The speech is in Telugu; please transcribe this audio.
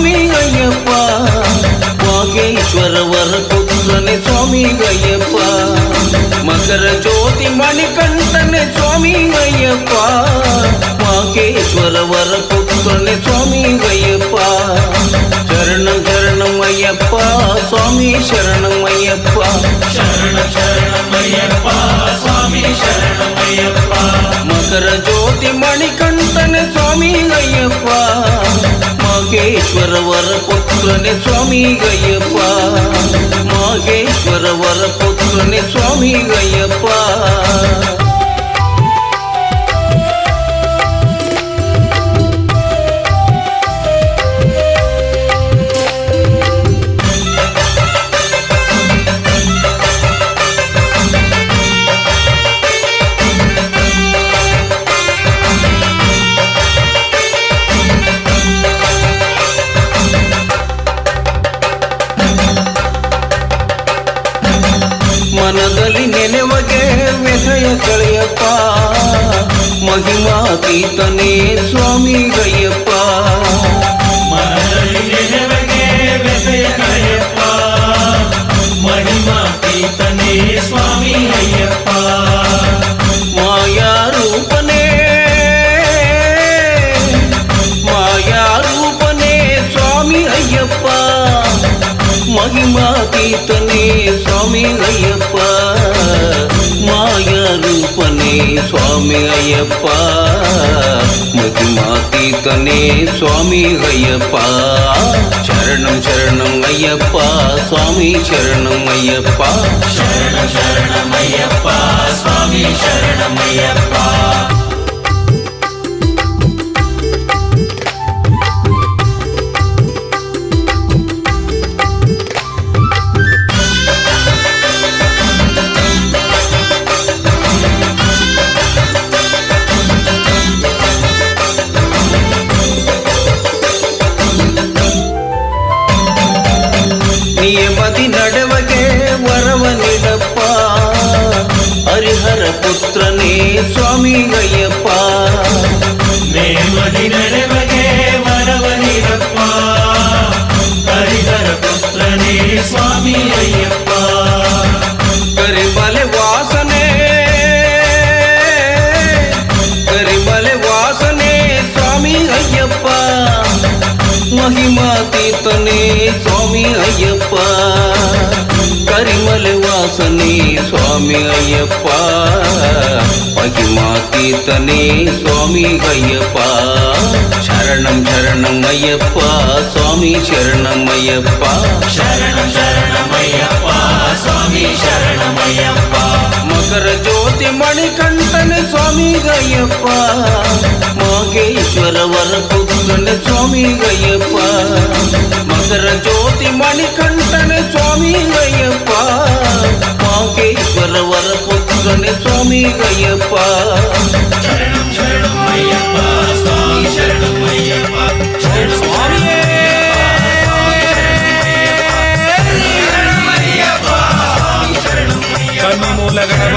స్వామి అయ్యప్ప. వాగేశ్వర వరకుని స్వామి అయ్యప్ప. మకర జ్యోతి మణికంఠని స్వామి అయ్యప్ప. వాగేశ్వర వరకుని స్వామి అయ్యప్ప. చరణ చరణం అయ్యప్ప స్వామి శరణం. ಮಾಗೇಶ್ವರ ವರ ಸ್ವಾಮಿ ಗಯ್ಯಪ್ಪ ಮಾಗೇಶ್ವರ ವರ ಪುತ್ರನೇ ಸ್ವಾಮಿ ಗಯ್ಯಪ್ಪ ಧ್ಯಾನದಲ್ಲಿ ನೆನೆವಗೆ ವ್ಯಸಯ ಕಳೆಯಪ್ಪ ಮಹಿಮಾತೀತನೇ ಸ್ವಾಮಿ ಗಯ್ಯಪ್ಪ ಮಹಿಮಾತೀತನೇ ಸ್ವಾಮಿ ಅಯ್ಯಪ್ಪ ಮಾಯಾರೂಪನೇ ಮಾಯಾರೂಪನೇ ಸ್ವಾಮಿ ಅಯ್ಯಪ್ಪ మహిమాతీతనే స్వామి అయ్యప్ప మాయారూపనే స్వామి అయ్యప్ప మహిమాతీతనే స్వామి అయ్యప్ప శరణం శరణం అయ్యప్ప స్వామి శరణం అయ్యప్ప శరణం శరణం అయ్యప్ప స్వామి శరణం అయ్యప్ప ಪುತ್ರನೇ ಸ್ವಾಮಿ ಅಯ್ಯಪ್ಪ ನೇಮದಿ ನಡೆವಗೆ ವರವ ನೀಡಪ್ಪ ಹರಿಹರ ಪುತ್ರನೇ ಸ್ವಾಮಿ ಅಯ್ಯಪ್ಪ ಕರಿಮಲೆ ವಾಸನೆ மகிமா தீர்த்தனே சுவாமி ஐயப்பா. கரிமலை வாசனே சுவாமி ஐயப்பா. மகிமா தீர்த்தனே சுவாமி ஐயப்பா. சரணம் சரணம் ஐயப்பா சுவாமி சரணம் ஐயப்பா. சரணம் சரணம் ஐயப்பா சுவாமி சரணம் ஐயப்பா. மகர ஜோதி மணிகண்டன் சுவாமி ஐயப்பா. ಯೋಗೇಶ್ವರ ವರ ಪುತ್ರನ ಸ್ವಾಮಿ ವಯ್ಯಪ್ಪ ಮಕರ ಜ್ಯೋತಿ ಮಣಿಕಂಠನ ಸ್ವಾಮಿ ವಯ್ಯಪ್ಪ ಯೋಗೇಶ್ವರ ವರ ಪುತ್ರನ ಸ್ವಾಮಿ ವಯ್ಯಪ್ಪ ಕಣ್ಣು ಮೂಲಗಳ